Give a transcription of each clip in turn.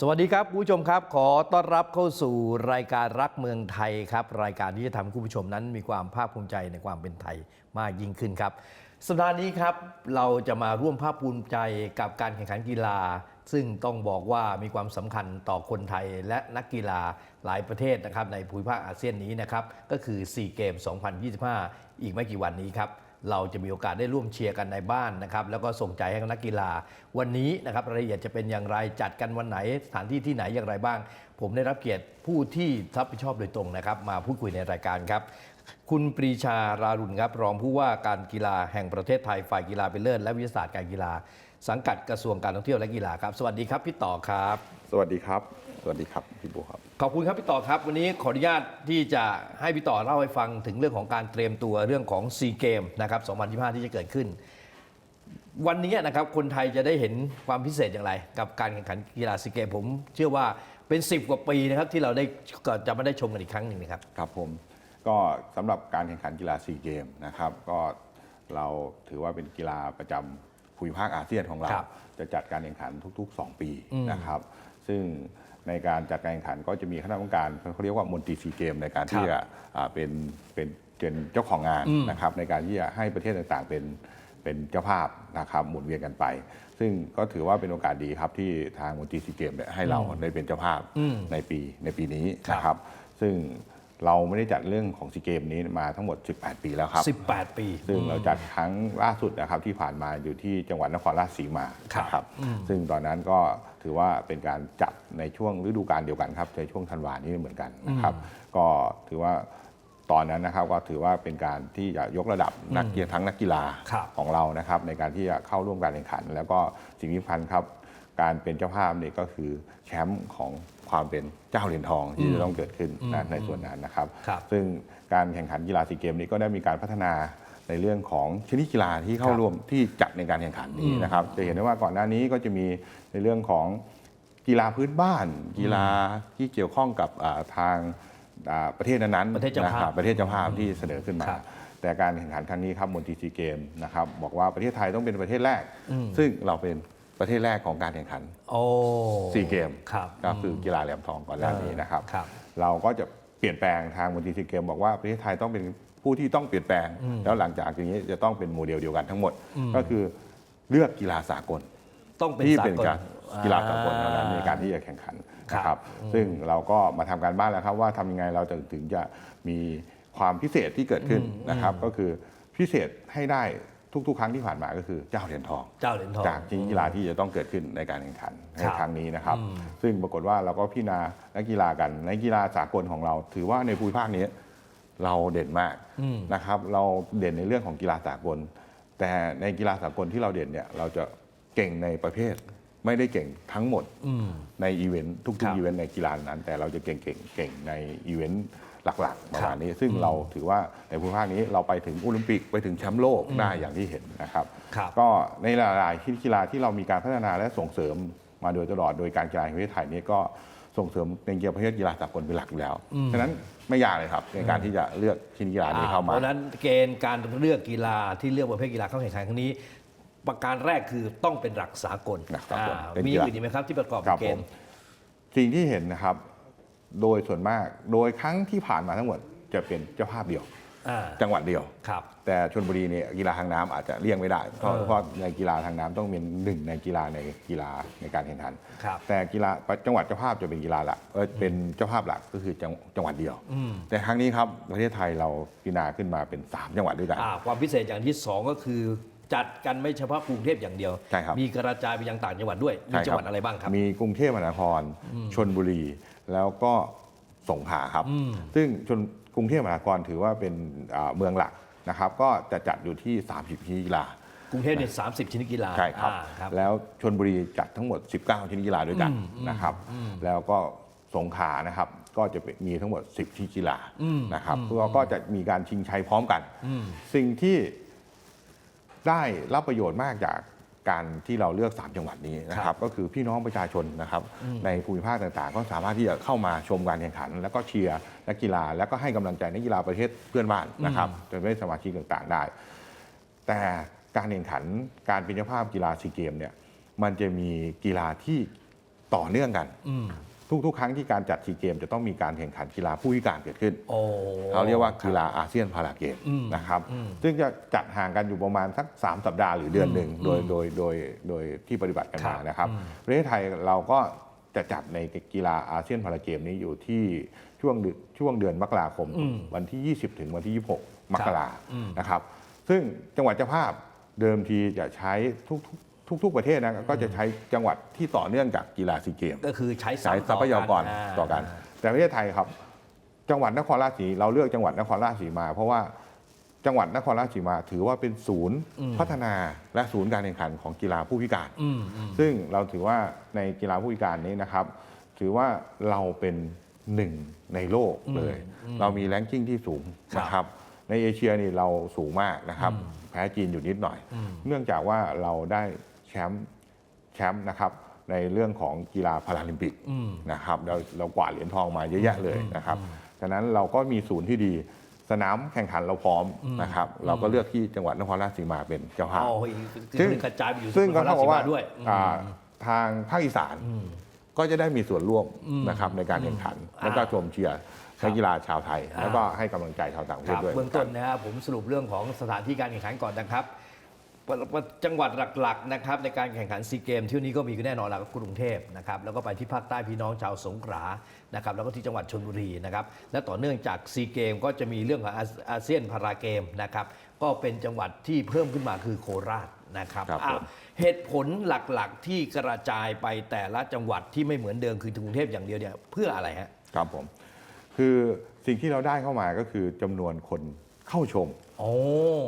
สวัสดีครับคุณผู้ชมครับ ขอต้อนรับเข้าสู่รายการรักเมืองไทยครับ รายการที่จะทำให้คุณผู้ชมนั้นมีความภาคภูมิใจในความเป็นไทยมากยิ่งขึ้นครับ สัปดาห์นี้ครับเราจะมาร่วมภาคภูมิใจกับการแข่งขันกีฬา ซึ่งต้องบอกว่ามีความสำคัญต่อคนไทยและนักกีฬาหลายประเทศนะครับในภูมิภาคอาเซียนนี้นะครับก็คือ 4 เกม 2025 อีกไม่กี่วันนี้ครับ เราจะมีโอกาสได้ร่วมเชียร์กันในบ้านนะครับแล้วก็ส่งใจให้กนักกีฬา วันนี้นะครับรายละเอียดจะเป็นอย่างไรจัดกันวันไหนสถานที่ที่ไหนอย่างไรบ้าง ผมได้รับเกียรติผู้ที่รับผิดชอบโดยตรงนะครับ มาพูดคุยในรายการครับคุณปรีชารารุณครับรองผู้ว่าการกีฬาแห่งประเทศไทยฝ่ายกีฬาเป็นเลิศและวิทยาศาสตร์การกีฬา สังกัดกระทรวงการท่องเที่ยวและกีฬาครับ สวัสดีครับพี่ต่อครับ สวัสดีครับ สวัสดีครับพี่บัวครับ ขอบคุณครับพี่ต่อครับ วันนี้ขออนุญาตที่จะให้พี่ต่อเล่าให้ฟังถึงเรื่องของการเตรียมตัวเรื่องของซีเกมนะครับ 2025 ที่จะเกิดขึ้น วันนี้นะครับคนไทยจะได้เห็นความพิเศษอย่างไร กับการแข่งขันกีฬาซีเกมผม เชื่อว่าเป็น 10 กว่าปีนะครับที่เราได้ก็จะมาได้ชมกันอีกครั้งหนึ่งนะครับครับผมก็สำหรับการแข่งขันกีฬาซีเกมนะครับ ก็เราถือว่าเป็นกีฬาประจำภูมิภาคอาเซียนของเราครับจะจัดการแข่งขันทุก ๆ 2 ปีอืมนะครับ ซึ่ง ในการจัดการแข่งขันก็จะมีคณะกรรมการเขาเรียกว่ามนตรีซีเกมในการที่จะอ่าเป็นเป็นเป็นเจ้าของงานอืมนะครับในการที่จะให้ประเทศต่างๆ เป็นเป็นเจ้าภาพนะครับหมุนเวียนกันไป ซึ่งก็ถือว่าเป็นโอกาสดีครับที่ทางมนตรีซีเกมเนี่ยให้เราได้เป็นเจ้าภาพอืมในปีในปีนี้ครับนะครับ ซึ่ง เราไม่ได้จัดเรื่องของซีเกมนี้มาทั้งหมด 18 ปีแล้วครับ 18 ปี ซึ่งเราจัดครั้งล่าสุดนะครับที่ผ่านมาอยู่ที่จังหวัดนครราชสีมาครับนะครับอืมซึ่งตอนนั้นก็ถือว่าเป็นการจัดในช่วงฤดูกาลเดียวกันครับในช่วงธันวานี้เหมือนกันนะครับ ก็ถือว่าตอนนั้นนะครับก็ถือว่าเป็นการที่จะยกระดับนักกีฬาทั้งนักกีฬาครับของเรานะครับ ในการที่จะเข้าร่วมการแข่งขัน แล้วก็สิ่งที่สำคัญครับ การเป็นเจ้าภาพเนี่ยก็คือแชมป์ของความเป็นเจ้าเหรียญทองที่จะต้องเกิดขึ้นนะในส่วนนั้นนะครับครับ ซึ่งการแข่งขันกีฬาซีเกมนี้ก็ได้มีการพัฒนาในเรื่องของชนิดกีฬาที่เข้าครับร่วมที่จัดในการแข่งขันนี้อืมนะครับ จะเห็นได้ว่าก่อนหน้านี้ก็จะมีในเรื่องของกีฬาพื้นบ้าน กีฬาที่เกี่ยวข้องกับอ่าทางอ่าประเทศนั้นๆประเทศเจ้าภาพนะครับประเทศเจ้าภาพที่เสนอขึ้นมาครับแต่การแข่งขันครั้งนี้ครับมนตรีซีเกมนะครับบอกว่าประเทศไทยต้องเป็นประเทศแรกอืมซึ่งเราเป็น ประเทศแรกของการแข่งขันโอ้ซีเกมครับก็คือกีฬาแหลมทองก่อนหน้านี้นะครับ ครับเราก็จะเปลี่ยนแปลงทางมนตรีซีเกมบอกว่าประเทศไทยต้องเป็นผู้ที่ต้องเปลี่ยนแปลง แล้วหลังจากอย่างนี้จะต้องเป็นโมเดลเดียวกันทั้งหมด ก็คือเลือกกีฬาสากลต้องเป็นที่สาเป็นกลการกีฬาสากลเท่านั้นในการที่จะแข่งขันครับนะครับ ซึ่งเราก็มาทำการบ้านแล้วครับว่าทำยังไงเราจะถึงจะมีความพิเศษที่เกิดขึ้นนะครับ ก็คือพิเศษให้ได้ ทุกๆ ครั้งที่ผ่านมาก็คือเจ้าเหรียญทอง เจ้าเหรียญทอง จากชนิดกีฬาที่จะต้องเกิดขึ้นในการแข่งขันในครับครั้งนี้นะครับ อืม ซึ่งปรากฏว่าเราก็พิจารณานักกีฬากันในกีฬาสากลของเรา ถือว่าในภูมิภาคนี้เราเด่นมากอืม นะครับ เราเด่นในเรื่องของกีฬาสากล แต่ในกีฬาสากลที่เราเด่นเนี่ยเราจะเก่งในประเภท ไม่ได้เก่งทั้งหมด อืม ในอีเวนต์ทุครักบๆอีเวนต์ในกีฬานั้น แต่เราจะเก่งเก่งเก่งในอีเวนต์ หลักๆประครัมาบณนี้ ซึ่งเราถือว่าในภูมิภาคนี้เราไปถึงโอลิมปิกไปถึงแชมป์โลกได้อย่างที่เห็นนะครับครับก็ในหลายๆกีฬาที่เรามีการพัฒนาและส่งเสริมมาโดยตลอดโดยการกีฬาแห่งประเทศไทยนี้ก็ส่งเสริมในเกี่ยวกับประเภทกีฬาสากลเป็นหลักอยู่แล้วอืมฉะนั้นไม่ยากเลยครับ ในการที่จะเลือกชนิดกีฬานี้เข้าเพมาราะฉะนั้นเกณฑ์การเลือกกีฬาที่เลือกประเภทกีฬาเข้าแข่งขันครั้งนี้ ประการแรกคือต้องเป็นหลักสากลหลักสากลอ่าเป็นมีกีฬาอื่นอีกไหมครับที่ประกอบครับเกผณมฑ์สิ่งที่เห็นนะครับ โดยส่วนมากโดยครั้งที่ผ่านมาทั้งหมดจะเป็นเจ้าภาพเดียวอ่าจังหวัดเดียว ครับ แต่ชนบุรีเนี่ยกีฬาทางน้ำอาจจะเลี่ยงไม่ได้ เพราะเออเพราะในกีฬาทางน้ำต้องเป็นหนึ่งในกีฬาในกีฬาในการแข่งขันครับแต่กีฬาจังหวัดเจ้าภาพจะเป็นกีฬาหลักเออเป็นเจ้าภาพหลักก็คือจังจังหวัดเดียวอืมแต่ครั้งนี้ครับประเทศไทยเราพิจารณาขึ้นมาเป็น 3 จังหวัดด้วยกันอ่าความพิเศษอย่างที่สองก็คือจัดกันไม่เฉพาะกรุงเทพอย่างเดียวใช่ครับมีกระจายไปยังต่างจังหวัดด้วย มีใช่คจังหวัดอะไรบ้างครับ มีกรุงเทพมหานคร ชนบุรี แล้วก็สงขลาครับอืมซึ่งชนกรุงเทพมหานครถือว่าเป็นอ่าเมืองหลักนะครับ ก็จะจัดอยู่ที่ 30กีฬากรุงเทพเนี่ยสามสิบชนิดกีฬาใช่ครับอ่าครับแล้วชนบุรีจัดทั้งหมด 19 ชนิดกีฬาด้วยกันอืมอืมนะครับอืมแล้วก็สงขลานะครับก็จะเป็นมีทั้งหมด 10ชนิดกีฬาอืมนะครับอืมแล้วก็จะมีการชิงชัยพร้อมกันอืมสิ่งที่ได้รับประโยชน์มากจาก การที่เราเลือก 3 จังหวัดนี้นะคครัรับบก็คือพี่น้องประชาชนนะครับในภูมิภาคต่างๆ ก็สามารถที่จะเข้ามาชมการแข่งขัน แล้วก็เชียร์นักกีฬา แล้วก็ให้กำลังใจนักกีฬาประเทศเพื่อนบ้านนะครับจนได้สมาชิกต่างๆได้ แต่การแข่งขันการเป็นเจ้าภาพกีฬาซีเกมเนี่ยมันจะมีกีฬาที่ต่อเนื่องกันอืม ทุกๆ ครั้งที่การจัดซีเกมจะต้องมีการแข่งขันกีฬาผู้พิการเกิดขึ้นโอ้เขาเรียกว่ากีฬาอาเซียนพาราเกมอืมนะครับอืมซึ่งจะจัดห่างกันอยู่ประมาณสัก 3 สัปดาห์หรือเดือนหนึ่งอืมโดยโดยโดยโดยที่ปฏิบัติกันครัมาบนะครับอืมประเทศไทยเราก็จะจัดในกีฬาอาเซียนพาราเกมนี้อยู่ที่ช่วงเดือนช่วงเดือนมกราคมอืมวันที่ 20 ถึงวันที่ 26 มกราอืมนะครับ ซึ่งจังหวัดเจ้าภาพเดิมทีจะใช้ทุก ทุกทุก ๆ ประเทศนะก็จะใช้จังหวัดที่ต่อเนื่องจากกีฬาซีเกมก็คือใช้ใช้ทรัพยากรต่อกัน แต่ประเทศไทยครับ จังหวัดนครราชสีเราเลือกจังหวัดนครราชสีมา เพราะว่าจังหวัดนครราชสีมาถือว่าเป็นศูนย์อืมพัฒนาและศูนย์การแข่งขันของกีฬาผู้พิการอืมอืมซึ่งเราถือว่าในกีฬาผู้พิการนี้นะครับ ถือว่าเราเป็นหนึ่งในโลกเลย เรามีแรงกิ้งที่สูงครับนะครับในเอเชียนี่เราสูงมากนะครับ แพ้จีนอยู่นิดหน่อยอืมเนื่องจากว่าเราได้แชมป์แชมป์นะครับในเรื่องของกีฬาพาราลิมปิกอืมนะครับเราเรากวาดเหรียญทองมาเยอะแยะเลยนะครับฉะนั้นเราก็มีศูนย์ที่ดีสนามแข่งขันเราพร้อมนะครับ เราก็เลือกที่จังหวัดนครราชสีมาเป็นเจ้าภาพเอาอีกซึ่งกระจายไปอยู่ซึ่งก็นครเท่ากับว่าชสีมด้วยอืมอ่าทางภาคอีสานอืมก็จะได้มีส่วนร่วมอืมนะครับในการแข่งขันอืมแล้วก็ชมเชียร์นักกีฬาชาวไทยอ่าแล้วก็ให้กำลังใจชาวต่างประคเทศรับด้วยเบื้องต้นนะฮะผมสรุปเรื่องของสถานที่การแข่งขันก่อนนะครับปป จังหวัดหลักๆนะครับในการแข่งขันซีเกมที่วันนี้ก็มีแน่นอนแล้วก็กรุงเทพนะครับแล้วก็ไปที่ภาคใต้พี่น้องชาวสงขลานะครับแล้วก็ที่จังหวัดชนบุรีนะครับและต่อเนื่องจากซีเกมก็จะมีเรื่องของอาอาเซียนพาราเกมนะครับก็เป็นจังหวัดที่เพิ่มขึ้นมาคือโคราชนะครับครับอะผมเหตุผลหลักๆที่กระจายไปแต่ละจังหวัดที่ไม่เหมือนเดิมคือกรุงเทพอย่างเดียวเนี่ยเพื่ออะไรฮะครับผมคือสิ่งที่เราได้เข้ามาก็คือจำนวนคนเข้าชมโอ้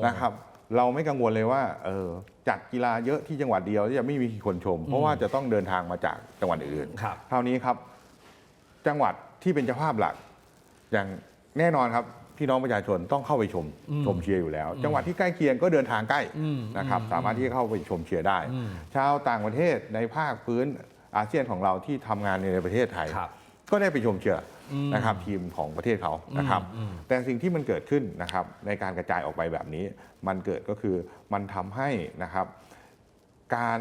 นะครับ เราไม่กังวลเลยว่าเออจัดกีฬาเยอะที่จังหวัดเดียวจะไม่มีคนชม เพราะว่าจะต้องเดินทางมาจากจังหวัดอื่นครับ คราวนี้ครับ จังหวัดที่เป็นเจ้าภาพหลัก อย่างแน่นอนครับพี่น้องประชาชนต้องเข้าไปชมอืมชมเชียร์อยู่แล้ว จังหวัดที่ใกล้เคียงก็เดินทางใกล้อืมนะครับอืมสามารถที่จะเข้าไปชมเชียร์ได้อืมชาวต่างประเทศในภาคพื้นอาเซียนของเราที่ทำงานในประเทศไทยครับก็ได้ไปชมเชียร์อืม นะครับทีมของประเทศเขานะครับอืมแต่สิ่งที่มันเกิดขึ้นนะครับในการกระจายออกไปแบบนี้ มันเกิดก็คือมันทำให้นะครับ การ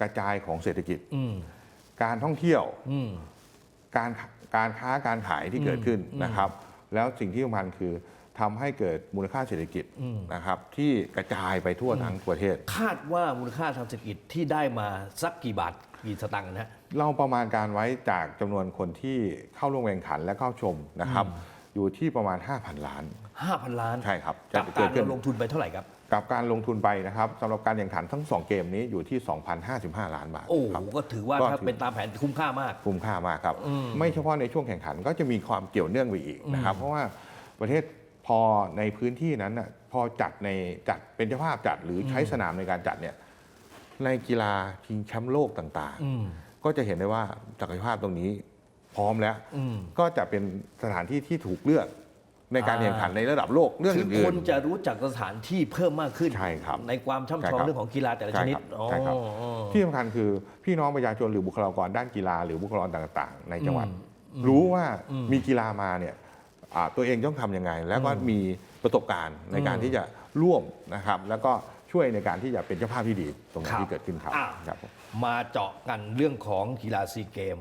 กระจายของเศรษฐกิจอืมการท่องเที่ยวอืมการการค้าการขายที่เกิดขึ้นอืมนะครับ แล้วสิ่งที่สำคัญคือทำให้เกิดมูลค่าเศรษฐกิจอืมนะครับ ที่กระจายไปทั่วทั้งประเทศ คาดว่ามูลค่าทางเศรษฐกิจที่ได้มาสักกี่บาท กี่สตังค์นะฮะเราประมาณการไว้จากจำนวนคนที่เข้าร่วมแข่งขันและเข้าชมนะครับ อยู่ที่ประมาณ 5,000 ล้าน 5,000 ล้านใช่ครับกับเกิการดขึ้นเราลงทุนไปเท่าไหร่ครับกับการลงทุนไปนะครับสำหรับการแข่งขันทั้ง 2 เกมนี้อยู่ที่ 2,055 ล้านบาทโอ้โหครับก็ถือว่าก็ถ้าถือเป็นตามแผนคุ้มค่ามาก คุ้มค่ามากครับอืมไม่เฉพาะในช่วงแข่งขันก็จะมีความเกี่ยวเนื่องไปอีกนะครับ เพราะว่าประเทศพอในพื้นที่นั้นน่ะพอจัดในจัดเป็นเจ้าภาพจัดหรือใช้สนามในการจัดเนี่ย ในกีฬาชิงแชมป์โลกต่างอืมๆก็จะเห็นได้ว่าศักยภาพตรงนี้พร้อมแล้วอืมก็จะเป็นสถานที่ที่ถูกเลือกในการอ่าแข่งขันในระดับโลกเรื่องคืออื่คนนจะรู้จักสถานที่เพิ่มมากขึ้นใช่ครับในความช่ำชองใช่ครับเรื่องของกีฬาแต่ละใช่ชนิดครับอ๋อใช่ครับอ๋อที่สำคัญคือพี่น้องประชาชนหรือบุคลากรด้านกีฬาหรือบุคลากรต่างๆ ในจังหวัดอืมรู้ว่าอืมมีกีฬามาเนี่ยอ่าตัวเองต้องทำยังไง แล้วก็มีประสบการณ์ในการอืมที่จะร่วมนะครับ แล้วก็ ช่วยในการที่จะเป็นเจ้าภาพที่ดีตรงครันี้บที่เกิดขึ้นครับอะครับผมมาเจาะกันเรื่องของกีฬาซีเกม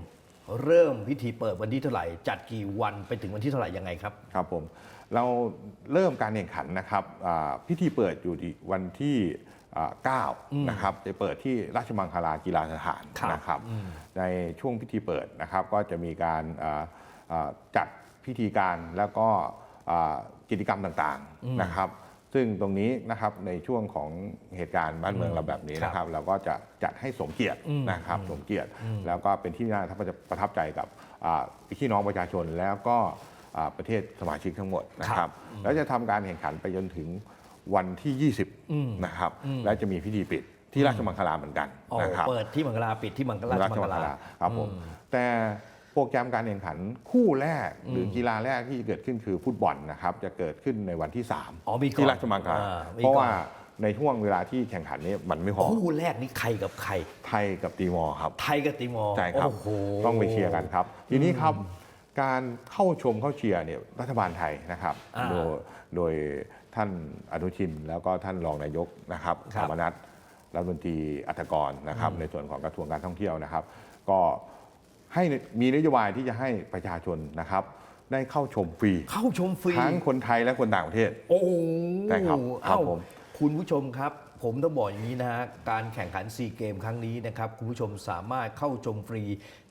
เริ่มพิธีเปิดวันที่เท่าไหร่ จัดกี่วันไปถึงวันที่เท่าไหร่ยังไงครับครับผมเราเริ่มการแข่งขันนะครับอ่าพิธีเปิดอยู่ที่วันที่อ่าอืม9นะครับจะเปิดที่ราชมังคลากีฬาสถานครับนะครับอืมในช่วงพิธีเปิดนะครับก็จะมีการอ่าอ่าจัดพิธีการแล้วก็อ่ากิจกรรมต่างอืมๆนะครับ ซึ่งตรงนี้นะครับในช่วงของเหตุการณ์บ้านเมืองเราแบบนี้นะครับ เราก็จะจัดให้สมเกียรติอืมนะครับอืมสมเกียรติอืมแล้วก็เป็นที่น่าประทับใจกับอ่าพี่น้องประชาชนแล้วก็อ่าประเทศสมาชิกทั้งหมดนะคครัรับบแล้วจะทำการแข่งขันไปจนถึงวันที่อืม20 นะครับอืมและจะมีพิธีปิดที่ราชมังคลาเหมือนกันอ๋อนะครับเปิดที่มังกลาปิดที่มังกลาราชมัมังงกคลาลาครับผมอืมแต่ โปรแกรมการแข่งขันคู่แรกหรืออมกีฬาแรกที่จะเกิดขึ้นคือฟุตบอลนะครับจะเกิดขึ้นในวันที่อ๋อมีก่อน3ที่ราชมังคลาอ่ามีเพราะก่อนว่าในช่วงเวลาที่แข่งขันนี้มันไม่พอคู่แรกนี่ใครกับใคร ไทยกับตีมอร์ครับ ไทยกับติมอร์ใช่ครับโอ้โหต้องไปเชียร์กันครับ ทีนี้ครับการเข้าชมเข้าเชียร์เนี่ยรัฐบาลไทยนะครับอ่าโดยโดยท่านอนุชินแล้วก็ท่านรองนายกนะครับครัธบรรมนัฐรัฐมนตรีอัฐกรนะครับในส่วนของกระทรวงการท่องเที่ยวนะครับ ก็ ให้มีนโยบายที่จะให้ประชาชนนะครับได้เข้าชมฟรี เข้าชมฟรี ทั้งคนไทยและคนต่างประเทศ โอ้โหใช่ครับครับเอ้าผม คุณผู้ชมครับ ผมต้องบอกอย่างนี้นะฮะ การแข่งขันซีเกมครั้งนี้นะครับ คุณผู้ชมสามารถเข้าชมฟรี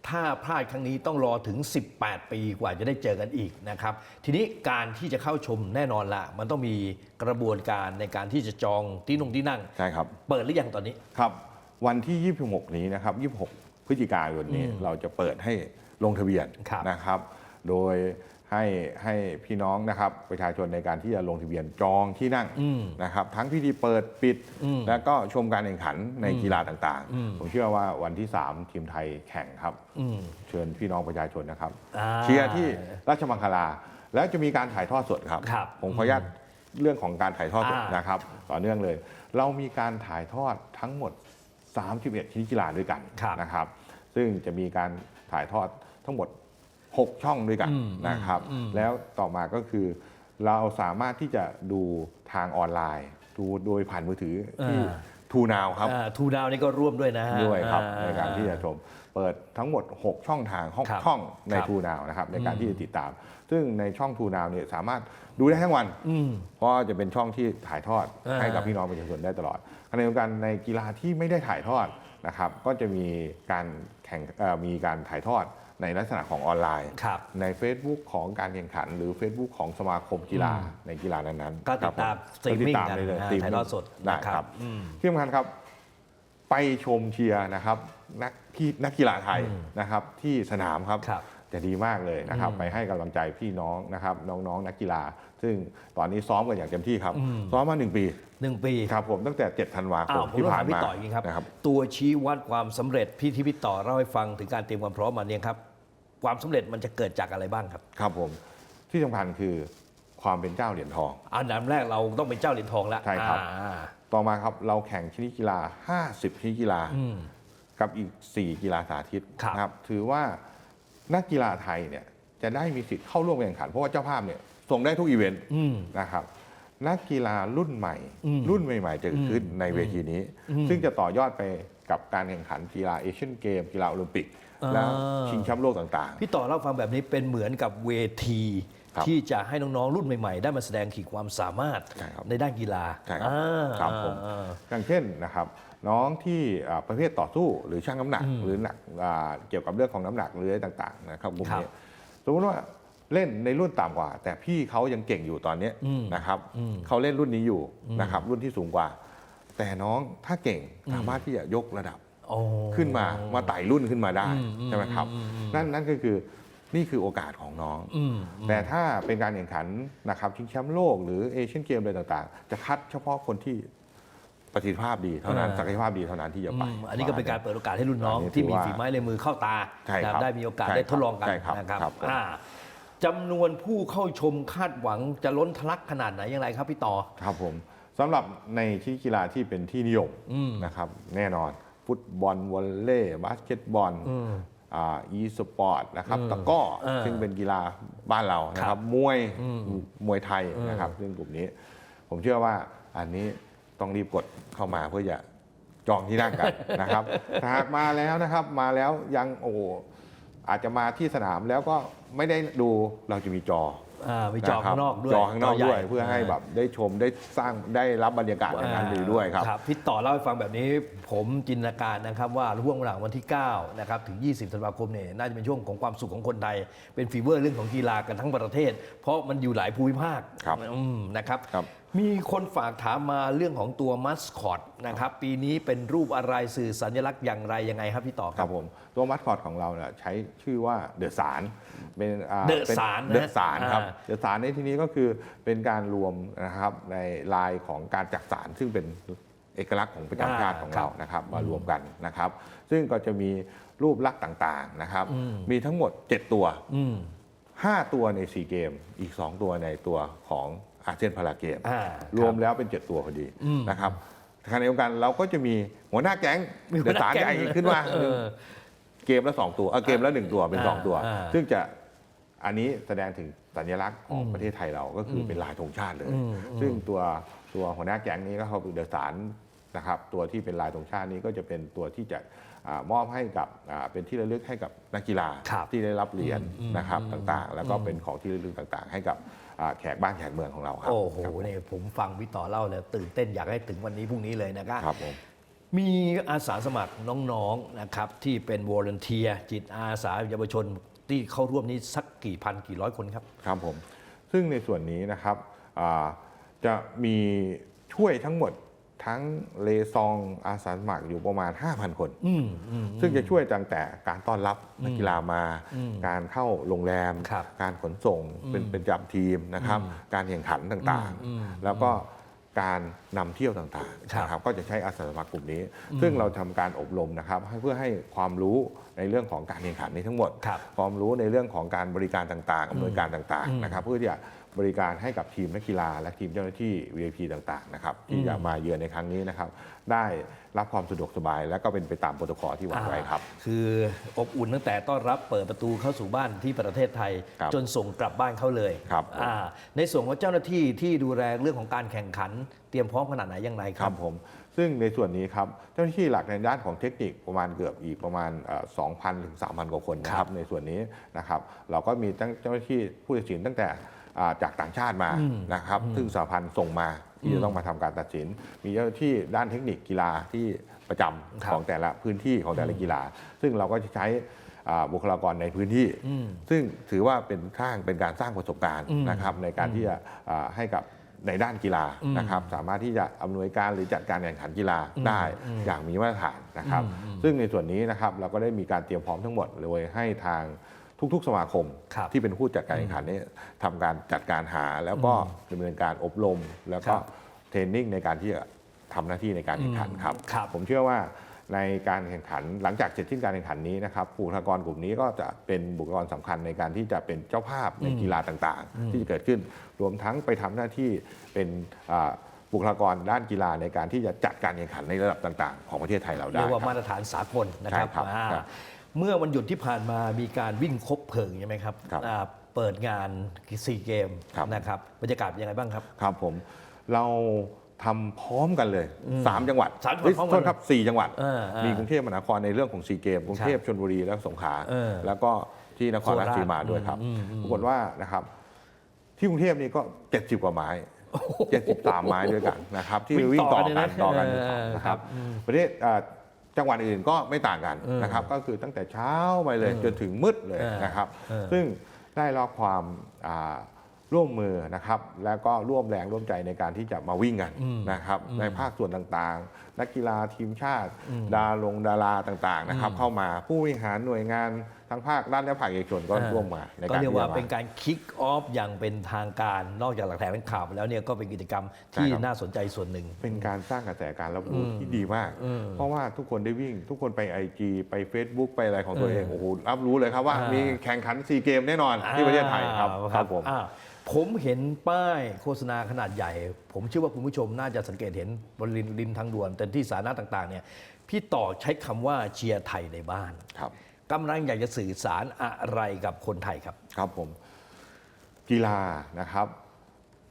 ถ้าพลาดครั้งนี้ต้องรอถึง 18 ปีกว่าจะได้เจอกันอีกนะครับ ทีนี้การที่จะเข้าชมแน่นอนละ มันต้องมีกระบวนการในการที่จะจองที่นงที่นั่ง ใช่ครับ เปิดหรือยังตอนนี้ ครับ วันที่ 26 นี้นะครับ 26 พฤศจิกายนนี้เราจะเปิดให้ลงทะเบียนครับนะครับ โดยให้ให้พี่น้องนะครับประชาชนในการที่จะลงทะเบียนจองที่นั่งนะครับ ทั้งพิธีเปิดปิด แล้วก็ชมการแข่งขันในกีฬาต่างๆ ผมเชื่อว่าวันที่ 3 ทีมไทยแข่งครับเชิญพี่น้องประชาชนนะครับอ่าเชียร์ที่ราชมังคลา แล้วจะมีการถ่ายทอดสดครับครับผมขออนุญาตเรื่องของการถ่ายทอดสดอ่านนะครับ ต่อเนื่องเลย เรามีการถ่ายทอดทั้งหมด 31ชนิดกีฬาด้วยกันครับนะครับ ซึ่งจะมีการถ่ายทอดทั้งหมด 6 ช่องด้วยกันนะครับ แล้วต่อมาก็คือ เราสามารถที่จะดูทางออนไลน์ ดูโดยผ่านมือถือที่อ่าทูนาวครับทูดาวนี่ก็ร่วมด้วยนะฮะด้วยครับอ่ในการที่จะชม เปิดทั้งหมด 6 ช่องทางห้องครับช่องในครับทูนาวนะครับในการที่จะติดตาม ซึ่งในช่องทูนาวเนี่ยสามารถดูได้ทั้งวันอืมเพราะว่าจะเป็นช่องที่ถ่ายทอดอ่าให้กับพี่น้องประชาชนได้ตลอดขณะเดียวกันในกีฬาที่ไม่ได้ถ่ายทอดนะครับ ก็จะมีการ แข่งเอ่อมีการถ่ายทอดในลักษณะของออนไลน์ครับใน Facebook ของการแข่งขัน หรือ Facebook ของสมาคมกีฬาในกีฬานั้นๆก็ติดตามครับผสตรีมมิ่งติดตามกันได้เลยนะสตรีมถ่ายทอดสดได้นะครับครับอืมที่สำคัญครับไปชมเชียร์นะครับนักที่นักกีฬาไทยนะครับที่สนามครับครับจะดีมากเลยนะครับไปให้กำลังใจพี่น้องนะครับน้องๆนักกีฬา ซึ่งตอนนี้ซ้อมกันอย่างเต็มที่ครับ ซ้อมมาหนึ่งปี หนึ่งปีครับผมตั้งแต่ 7 ธันวาคอ้ามวผมที่ต้องผ่าถานมพี่มาต่ออย่างนี้ครับนะครับ ตัวชี้วัดความสำเร็จพี่ที่พี่ต่อเล่าให้ฟังถึงการเตรียมความพร้อมมาเนี่ยครับ ความสำเร็จมันจะเกิดจากอะไรบ้างครับ ครับผมที่สำคัญคือความเป็นเจ้าเหรียญทอง อันดับแรกเราต้องเป็นเจ้าเหรียญทองแล้วใช่ครับอ่าต่อมาครับเราแข่งชนิดกีฬา 50 ชนิดกีฬาอืมกับอีก 4 กีฬาสาธิตครับนะครับถือว่านักกีฬาไทยเนี่ยจะได้มีสิทธิ์เข้าร่วมแข่งขันเพราะว่าเจ้าภาพเนี่ยส่งได้ทุกอีเวนต์อืมนะครับ นักกีฬารุ่นใหม่อืมรุ่นใหม่ ๆ จะเกิดขึ้นในเวทีนี้อืมซึ่งจะต่อยอดไปกับการแข่งขันกีฬาเอเชียนเกม กีฬาโอลิมปิกอ่าแล้วชิงแชมป์โลกต่างพี่ต่อเล่าฟังแบบนี้เป็นเหมือนกับเวทีครับที่จะให้น้องๆรุ่นใหม่ ๆ ได้มาแสดงขีดความสามารถใช่ครับในด้านกีฬาใช่ครับอ่าครับผมอ่าๆอย่างเช่นนะครับ น้องที่อ่าประเภทต่อสู้หรือชั่งน้ำหนัก หรือหนักอ่าเกี่ยวกับเรื่องของน้ำหนักหรืออะไรต่าง ๆ นะครับกลุ่มครับนี้สมมติว่า เล่นในรุ่นต่ำกว่า แต่พี่เขายังเก่งอยู่ตอนเนี้ยอืมนะครับอืมเขาเล่นรุ่นนี้อยู่นะครับรุ่นที่สูงกว่า แต่น้องถ้าเก่งสามารถที่จะยกระดับโอ้ขึ้นมามาไต่รุ่นขึ้นมาได้อืมอืมใช่ไหมครับอืมอืมนั่นนั่นก็คือนี่คือโอกาสของน้องอืมแต่ถ้าเป็นการแข่งขันนะครับชิงแชมป์โลกหรือเอเชียนเกมอะไรต่างๆ จะคัดเฉพาะคนที่ประสิทธิภาพดีเท่านั้นอ่าศักยภาพดีเท่านั้นที่จะไปอืมอันนี้ก็เป็นการเปิดโอกาสให้รุ่นน้องอันนี้ที่มีถือว่าฝีไม้ลายมือเข้าตาใช่ครับนะได้มีโอกาสใช่ได้ทดลองกันใช่ครับนะครับครับผมอ่า จำนวนผู้เข้าชมคาดหวังจะล้นทะลักขนาดไหนอย่างไรครับพี่ต่อ ครับผมสำหรับในชนิดกีฬาที่เป็นที่นิยมอืม นะครับ แน่นอน ฟุตบอลวอลเลย์บาสเกตบอลอืมอ่าอีสปอร์ตนะครับอืมตะกร้อเออซึ่งเป็นกีฬาบ้านเรานะคครัรับบมวยอืมมวยไทยนะครับซึ่งกลุ่มนี้ ผมเชื่อว่าอันนี้ต้องรีบกดเข้ามาเพื่อจะจองที่นั่งกันนะครับ ถ้าหากมาแล้วนะครับ มาแล้วยังโอ้โห อาจจะมาที่สนามแล้วก็ไม่ได้ดูเราจะมีจออ่ามีจอนะครับข้างนอกด้วยจอข้างนอกใหญ่ด้วย เพื่อให้แบบได้ชมได้สร้างได้รับบรรยากาศอย่างนั้นดีด้วยครับพี่ต่อเล่าให้ฟังแบบนี้ ผมจินตนาการนะครับว่าห่วงเวลาวันที่9นะครับถึง 20ธันวาคมเนี่ยน่าจะเป็นช่วงของความสุขของคนไทย เป็นฟีเวอร์เรื่องของกีฬากันทั้งประเทศ เพราะมันอยู่หลายภูมิภาคครับอืมนะครับครับ มีคนฝากถามมาเรื่องของตัวมัสคอตนะครับปีนี้เป็นรูปอะไรสื่อสัญลักษณ์อย่างไรยังไงครับพี่ต่อคครัรับบผมตัวมัสคอตของเราเนี่ยใช้ชื่อว่าเดอะสารเป็นอ่า The ป็น Sar นะเดอะสารครับอ่าเดอะสารในที่นี้ก็คือเป็นการรวมนะครับในลายของการจักสารซึ่งเป็นเอกลักษณ์ของประจำชาติของเรานะครับมารวมกันนะครับ ซึ่งก็จะมีรูปลักษณ์ต่างๆนะครับ มีทั้งหมด 7 ตัว อืม 5 ตัวในซีเกมอีก 2 ตัวในตัวของ อาเซียนพาราเกมอ่ารวมแล้วเป็น7ตัวพอดีอืมนะครับขณะเดียวกันเราก็จะมีหัวหน้าแก๊งมีหัเดวอะหน้าสารแก๊งใหญ่ขึ้นมาเออเกมละ2ตัวเอ่อเกมละ1ตัวเป็นอ่า2ตัวอ่าซึ่งจะอันนี้แสดงถึงสัญลักษณ์ของอืมประเทศไทยเราก็คืออเป็นลายธงชาติเลยอืมซึ่งตัวตัวหัวหน้าแก๊งนี้ก็เขาเป็นเดอะสารนะครับตัวที่เป็นลายธงชาตินี้ก็จะเป็นตัวที่จะอามอบให้กับอ่าเป็นที่ระลึกให้กับนักกีฬาครับที่ได้รับเหรียญอืมนะครับอืมต่างๆ แล้วก็เป็นของที่ระลึกต่างๆ ให้กับอ่า แขกบ้านแขกเมืองของเราครับโอ้โหเนี่ยผมฟังพี่ต่อเล่าแล้วตื่นเต้นอยากให้ถึงวันนี้พรุ่งนี้เลยนะครับครับผมมีอาสาสมัครน้องๆนะครับที่เป็นวอร์เนเทียจิตอาสาเยาวชนที่เข้าร่วมนี้สักกี่พันกี่ร้อยคนครับครับผมซึ่งในส่วนนี้นะครับอ่าจะมีช่วยทั้งหมด ทั้งเลซองอาสาสมัครอยู่ประมาณ 5,000 คนอืมอืมซึ่งจะช่วยตั้งแต่การต้อนรับนักกีฬามาอืมการเข้าโรงแรมครับการขนส่งเป็นอืมเป็นจำทีมนะครับ การแข่งขันต่างอืมๆแล้วก็การนำเที่ยวต่างครับๆนะครับก็จะใช้อาสาสมัครกลุ่มนี้ ซึ่งเราทำการอบรมนะครับให้เพื่อให้ความรู้ในเรื่องของการแข่งขันนี้ทั้งหมดครับความรู้ในเรื่องของการบริการต่างๆอำนวยการต่างอืมๆนะครับ เพื่อที่จะ บริการให้กับทีมนักกีฬา และทีมเจ้าหน้าที่ VIP ต่างๆนะครับที่จะมาเยือนในครั้งนี้นะครับได้รับความสะดวกสบาย และก็เป็นไปตามโปรโตคอลที่วางไว้ครับอ่าคืออบอุ่นตั้งแต่ต้อนรับเปิดประตูเข้าสู่บ้านที่ประเทศไทย ครับจนส่งกลับบ้านเขาเลยครับอ่าในส่วนของเจ้าหน้าที่ที่ดูแลเรื่องของการแข่งขัน เตรียมพร้อมขนาดไหนอย่างไรคครัรับ บผมซึ่งในส่วนนี้ครับเจ้าหน้าที่หลักในด้านของเทคนิคประมาณเกือบอีกประมาณเอ่อ2,000ถึง3,000 กว่าคนนะคครัรับบในส่วนนี้นะครับเราก็มีตั้งเจ้าหน้าที่ผู้ตัดสินตั้งแต่อ่า จากต่างชาติมาอืมนะครับซึ่งสหพันธ์ส่งมาที่จะต้องมาทำการตัดสิน มีเจ้าหน้าที่ด้านเทคนิคกีฬาที่ประจำครับของแต่ละพื้นที่ของแต่ละกีฬา ซึ่งเราก็จะใช้อ่าบุคลากรในพื้นที่อืมซึ่งถือว่าเป็นสร้างเป็นการสร้างประสบการณ์อืมนะครับในการที่จะอ่าให้กับในด้านกีฬาอืมนะครับสามารถที่จะอำนวยการหรือจัดการแข่งขันกีฬาอืมได้อืมอย่างมีมาตรฐานนะครับอืมอืมซึ่งในส่วนนี้นะครับเราก็ได้มีการเตรียมพร้อมทั้งหมดเลยให้ทาง ทุก ๆ สมาคมครับที่เป็นผู้จัดการแข่งขันนี้ทำการจัดการหาแล้วก็ดำเนินการอบรม แล้วก็ครับเทรนนิ่งในการที่จะทำหน้าที่ในการแข่งขันครับ ครับ ผมเชื่อว่าในการแข่งขันหลังจากเสร็จสิ้นการแข่งขันนี้นะครับบุคลากรกลุ่มนี้ก็จะเป็นบุคลากรสำคัญในการที่จะเป็นเจ้าภาพในกีฬาต่างๆ ที่จะเกิดขึ้นรวมทั้งไปทำหน้าที่เป็นอ่าบุคลากรด้านกีฬาในการที่จะจัดการแข่งขันในระดับต่าง ๆ ของประเทศไทยเราได้เรียกว่าครับมาตรฐานสากลนะครับใช่ครับอ่าครับ เมื่อวันหยุดที่ผ่านมามีการวิ่งคบเพลิงใช่ไหมครับครับอ่าเปิดงานซีเกมครับ นะครับบรรยากาศเป็นยังไงบ้างครับ ครับผมเราทำพร้อมกันเลย 3 จังหวัดสามจังหวัดเอ้ยพร้อมกันโทษครับ 4 จังหวัด เออเออมีกรุงเทพมหานครในเรื่องของซีเกมกรุงเทพชลบุรีและสงขลาเออแล้วก็ที่นครราชสีมาด้วยครับอืมอืม ปรากฏว่านะครับ ที่กรุงเทพนี่ก็ 70 กว่าไม้ 73 ไม้ด้วยกันนะครับ ที่วิ่วิ่งงต่ต่ออกันกันเลยนะต่อกันเออนะครับอืมประเทศอ่า จังหวัดอื่นก็ไม่ต่างกันเออนะครับ ก็คือตั้งแต่เช้าไปเลยเออจนถึงมืดเลยเออนะครับเออซึ่งได้รับความอ่าร่วมมือนะครับ แล้วก็ร่วมแรงร่วมใจในการที่จะมาวิ่งกันอืมนะครับอืมในภาคส่วนต่างๆ นักกีฬาทีมชาติอืมดาลงดาราต่างๆนะครับอืมเข้ามาผู้บริหารหน่วยงาน ทั้งภาครัฐและภาคเอกชนก็อ่าร่วมมาในก็การเรียกที่ว่าจะมาเป็นการคิกออฟอย่างเป็นทางการ นอกจากหลักฐานเป็นข่าวไปแล้วเนี่ยก็เป็นกิจกรรมที่ใช่ครับน่าสนใจส่วนหนึ่ง เป็นการสร้างกระแสการรับรู้อืมที่ดีมากอืมเพราะว่าทุกคนได้วิ่ง ทุกคนไป IG ไป Facebook ไปอะไรของตัวเองเออโอ้โหรับรู้เลยครับว่าอ่ามีมีแข่งขันซีเกมแน่นอนที่ประเทศไทยครับอ่าครับผมอ่าผมเห็นป้ายโฆษณาขนาดใหญ่ ผมเชื่อว่าคุณผู้ชมน่าจะสังเกตเห็นบนริมริมทางด่วนแต่ที่สาธารณะต่างๆเนี่ยพี่ต่อใช้คำว่าเชียร์ไทยในบ้านครับ กำลังอยากจะสื่อสารอะไรกับคนไทยครับ ครับผม กีฬานะครับ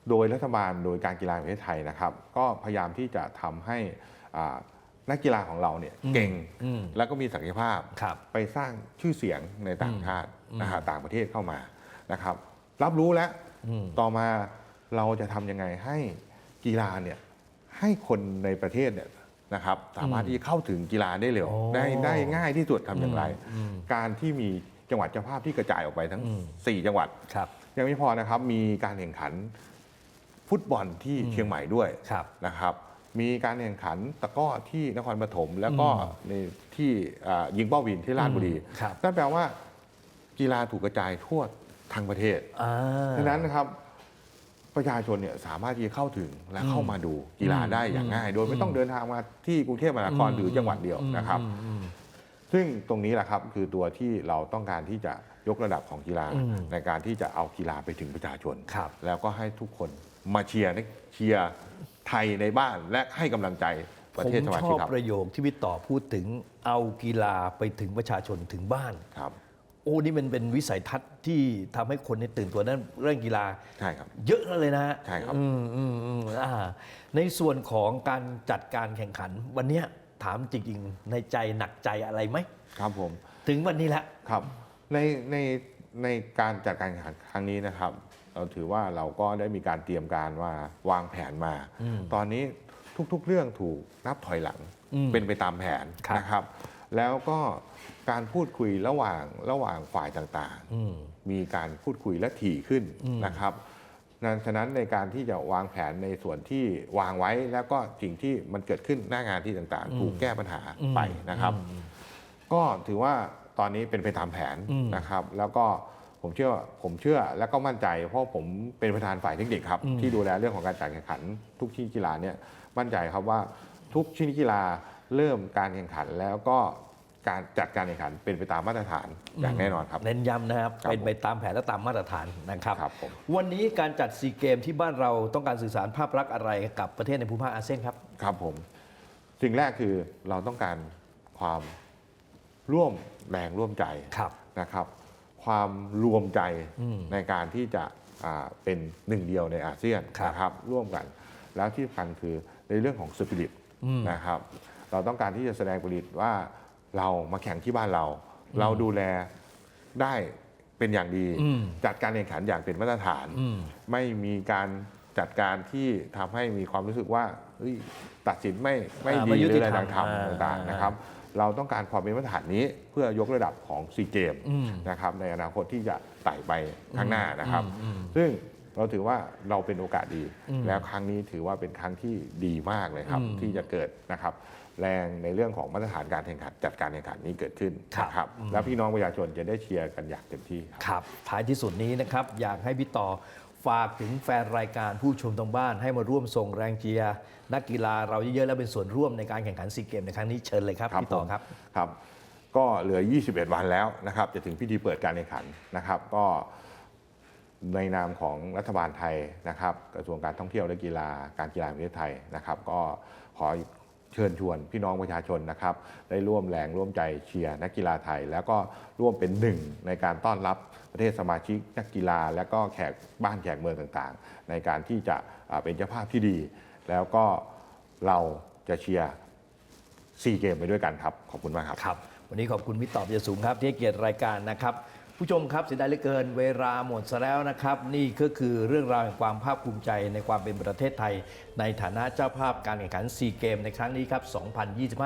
โดยรัฐบาลโดยการกีฬาแห่งประเทศไทยนะครับ ก็พยายามที่จะทำให้อ่านักกีฬาของเราเนี่ยอืมเก่งอืมแล้วก็มีศักยภาพครับไปสร้างชื่อเสียงในต่างชาติอืมนะฮะต่างประเทศเข้ามานะครับ รับรู้แล้วอืมต่อมาเราจะทำยังไงให้กีฬาเนี่ยให้คนในประเทศเนี่ย นะครับสามารถที่จะเข้าถึงกีฬาได้เร็วโอ้ได้ได้ง่ายที่สุดทำอย่างไรอืมการที่มีจังหวัดเจ้าภาพที่กระจายออกไปทั้งอืม4จังหวัดครับยังไม่พอนะครับมีการแข่งขันฟุตบอลที่เชียงใหม่ด้วยครับนะครับ มีการแข่งขันตะกร้อที่นครปฐมแล้วก็อืมในที่อ่ายิงเป้าวินที่ราชบุรีอืมครับนั่นแปลว่ากีฬาถูกกระจายทั่วทั้งประเทศอ่าดังนั้นนะครับ ประชาชนเนี่ยสามารถที่จะเข้าถึงและเข้ามาดูกีฬาได้อย่างง่าย โดยไม่ต้องเดินทางมาที่กรุงเทพมหานครหรือจังหวัดเดียวนะครับอืมอืมซึ่งตรงนี้แหละครับคือตัวที่เราต้องการที่จะยกระดับของกีฬาอืมในการที่จะเอากีฬาไปถึงประชาชนครับแล้วก็ให้ทุกคนมาเชียร์เชียร์ไทยในบ้านและให้กำลังใจประผมเทศสมาชชิอกบครับประโยคที่พี่ต่อพูดถึงเอากีฬาไปถึงประชาชนถึงบ้านครับ โอ้นี่มันเป็นวิสัยทัศน์ที่ทำให้คนเนี่ยตื่นตัวนั้นเรื่องกีฬา ใช่ครับ เยอะเลยนะฮะใช่ครับ อืมอืมอืมอ่าในส่วนของการจัดการแข่งขัน วันเนี้ยถามจริงๆในใจหนักใจอะไรไหม ครับผม ถึงวันนี้แล้ว ครับในในในการจัดการแข่งขันครั้งนี้นะครับ เราถือว่าเราก็ได้มีการเตรียมการว่าวางแผนมา อืมตอนนี้ทุกๆเรื่องถูกนับถอยหลัง อืมเป็นไปตามแผนครับนะครับ แล้วก็ การพูดคุยระหว่างระหว่างฝ่ายต่างอืมๆมีการพูดคุยและถี่ขึ้นอืมนะครับนั้นฉะนั้นในการที่จะวางแผนในส่วนที่วางไว้แล้วก็สิ่งที่มันเกิดขึ้นหน้างานที่ต่างๆ ถูกแก้ปัญหาไปนะครับอืมก็ถือว่าตอนนี้เป็นไปตามแผนอืมนะครับ แล้วก็ผมเชื่อผมเชื่อแล้วก็มั่นใจ เพราะผมเป็นประธานฝ่ายเทคนิคครับอืมที่ดูแลเรื่องของการจัดแข่งขัน ทุกชนิดกีฬาเนี่ยมั่นใจครับว่าทุกชนิดกีฬาเริ่มการแข่งขันแล้วก็ การจัดการแข่งขันเป็นไปตามมาตรฐานอย่างแน่นอนครับเน้นย้ำนะครับครับเป็นไปตามแผนและตามมาตรฐานนะครับ ครับผม วันนี้การจัดซีเกมที่บ้านเราต้องการสื่อสารภาพลักษณ์อะไรกับประเทศในภูมิภาคอาเซียนครับ ครับผม สิ่งแรกคือเราต้องการความร่วมแรงร่วมใจครับ นะครับ ความรวมใจอืมในการที่จะอ่าเป็นหนึ่งเดียวในอาเซียนครับนะครับ ร่วมกัน แล้วที่สำคัญคือในเรื่องของสปิริตอืมนะครับ เราต้องการที่จะแสดงสปิริตว่า เรามาแข่งที่บ้านเรา เราดูแลได้เป็นอย่างดี อืมจัดการแข่งขันอย่างเป็นมาตรฐาน อืม ไม่มีการจัดการที่ทำให้มีความรู้สึกว่าเฮ้ยตัดสินไม่ไม่อ่าดีไม่หยุรือติอะไรธรรมต่างอ่าๆต่างๆนะครับ เราต้องการความเป็นมาตรฐานนี้เพื่อยกระดับของซีเกมอืม นะครับในอนาคตที่จะไต่ไปข้างหน้านะครับ อืมอืมซึ่งเราถือว่าเราเป็นโอกาสดี อืมแล้วครั้งนี้ถือว่าเป็นครั้งที่ดีมากเลยครับ อืม ที่จะเกิดนะครับ แรงในเรื่องของมาตรฐานการแข่งขันจัดการแข่งขันนี้เกิดขึ้นครับนะครับอืมแล้วพี่น้องประชาชนจะได้เชียร์กันอย่างเต็มที่ครับครับท้ายที่สุดนี้นะครับอยากให้พี่ต่อฝากถึงแฟนรายการผู้ชมทางบ้านให้มาร่วมส่งแรงเชียร์นักกีฬาเราเยอะๆและเป็นส่วนร่วมในการแข่งขันซีเกมในครั้งนี้เชิญเลยครับพี่ต่อครับครับก็เหลือ 21 วันแล้วนะครับ จะถึงพิธีเปิดการแข่งขันนะครับ ก็ในนามของรัฐบาลไทยนะครับ กระทรวงการท่องเที่ยวและกีฬาการกีฬาแห่งประเทศไทยนะครับ ก็ขอ เชิญชวนพี่น้องประชาชนนะครับ ได้ร่วมแรงร่วมใจเชียร์นักกีฬาไทย แล้วก็ร่วมเป็นหนึ่งในการต้อนรับประเทศสมาชิกนักกีฬา และก็แขกบ้านแขกเมืองต่างๆ ในการที่จะเป็นเจ้าภาพที่ดี แล้วก็เราจะเชียร์ซีเกมไปด้วยกันครับ ขอบคุณมากครับครับ วันนี้ขอบคุณพี่ตอบยสูงครับที่เกียรติรายการนะครับ ผู้ชมครับเสียดายเหลือเกินเวลาหมดซะแล้วนะครับ นี่ก็คือเรื่องราวแห่งความภาคภูมิใจในความเป็นประเทศไทย ในฐานะเจ้าภาพการแข่งขันซีเกมในครั้งนี้ครับ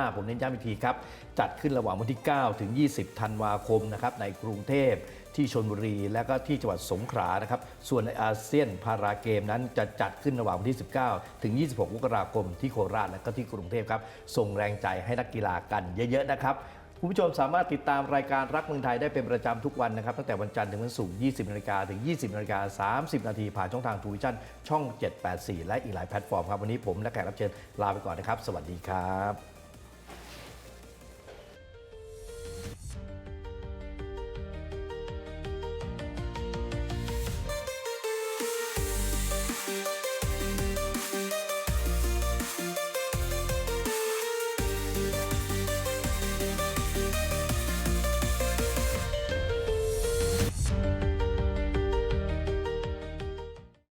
2025 ผมเน้นย้ำอีกทีครับ จัดขึ้นระหว่างวันที่ 9 ถึง 20 ธันวาคมนะครับในกรุงเทพที่ชนบุรี และก็ที่จังหวัดสงขลานะครับ ส่วนในอาเซียนพาราเกมนั้นจะจัดขึ้นระหว่างวันที่ 19 ถึง 26มกราคมที่โคราชและก็ที่กรุงเทพครับส่งแรงใจให้นักกีฬากันเยอะๆนะครับ คุณผู้ชมสามารถติดตามรายการรักเมืองไทยได้เป็นประจำทุกวันนะครับ ตั้งแต่วันจันทร์ถึงวันศุกร์ 20นาฬิกาถึง 20นาฬิกา30 นาทีผ่านช่องทางทูวิชั่นช่อง 784 และอีกหลายแพลตฟอร์มครับ วันนี้ผมและแขกรับเชิญลาไปก่อนนะครับ สวัสดีครับ